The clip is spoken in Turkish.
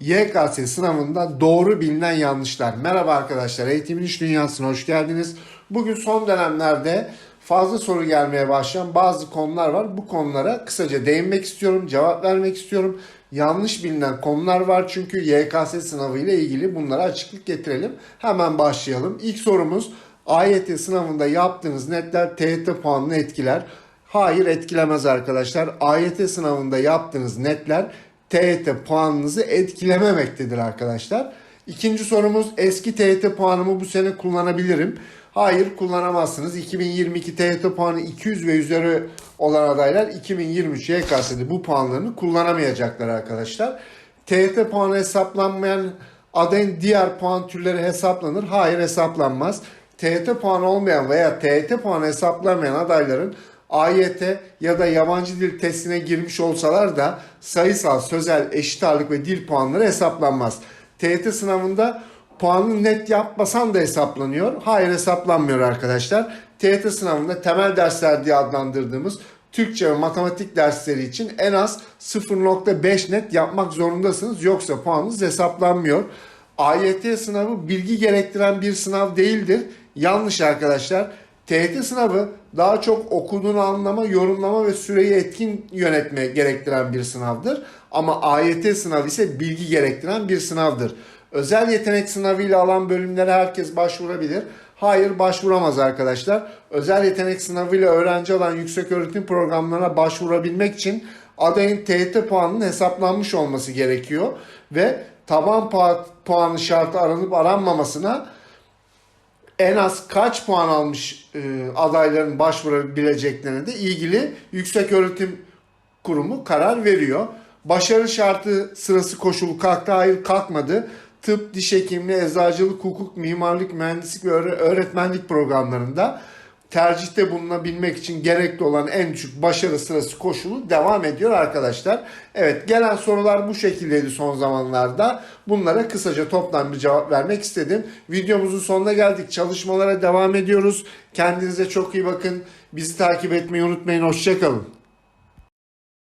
YKS sınavında doğru bilinen yanlışlar. Merhaba arkadaşlar, Eğitimin İş Dünyası'na hoş geldiniz. Bugün son dönemlerde fazla soru gelmeye başlayan bazı konular var. Bu konulara kısaca değinmek istiyorum, cevap vermek istiyorum. Yanlış bilinen konular var çünkü YKS sınavı ile ilgili bunlara açıklık getirelim. Hemen başlayalım. İlk sorumuz AYT sınavında yaptığınız netler TYT puanını etkiler. Hayır etkilemez arkadaşlar. AYT sınavında yaptığınız netler TYT puanınızı etkilememektedir arkadaşlar. İkinci sorumuz eski TYT puanımı bu sene kullanabilirim. Hayır kullanamazsınız. 2022 TYT puanı 200 ve üzeri olan adaylar 2023 YKS'de bu puanlarını kullanamayacaklar arkadaşlar. TYT puanı hesaplanmayan adayın diğer puan türleri hesaplanır. Hayır hesaplanmaz. TYT puanı olmayan veya TYT puanı hesaplanmayan adayların AYT ya da yabancı dil testine girmiş olsalar da sayısal, sözel, eşit ağırlık ve dil puanları hesaplanmaz. TYT sınavında puanı net yapmasan da hesaplanıyor. Hayır hesaplanmıyor arkadaşlar. TYT sınavında temel dersler diye adlandırdığımız Türkçe ve matematik dersleri için en az 0.5 net yapmak zorundasınız. Yoksa puanınız hesaplanmıyor. AYT sınavı bilgi gerektiren bir sınav değildir. Yanlış arkadaşlar. TYT sınavı daha çok okuduğunu anlama, yorumlama ve süreyi etkin yönetme gerektiren bir sınavdır. Ama AYT sınavı ise bilgi gerektiren bir sınavdır. Özel yetenek sınavıyla alan bölümlere herkes başvurabilir. Hayır başvuramaz arkadaşlar. Özel yetenek sınavıyla öğrenci alan yüksek öğretim programlarına başvurabilmek için adayın TYT puanının hesaplanmış olması gerekiyor. Ve taban puan- puanı şartı aranıp aranmamasına en az kaç puan almış e, adayların başvurabileceklerine de ilgili yüksek öğretim kurumu karar veriyor. Başarı şartı sırası koşulu kalktı hayır kalkmadı. Tıp, diş hekimliği, eczacılık, hukuk, mimarlık, mühendislik ve öğre- öğretmenlik programlarında tercihte bulunabilmek için gerekli olan en düşük başarı sırası koşulu devam ediyor arkadaşlar. Evet gelen sorular bu şekildeydi son zamanlarda. Bunlara kısaca toplam bir cevap vermek istedim. Videomuzun sonuna geldik. Çalışmalara devam ediyoruz. Kendinize çok iyi bakın. Bizi takip etmeyi unutmayın. Hoşçakalın.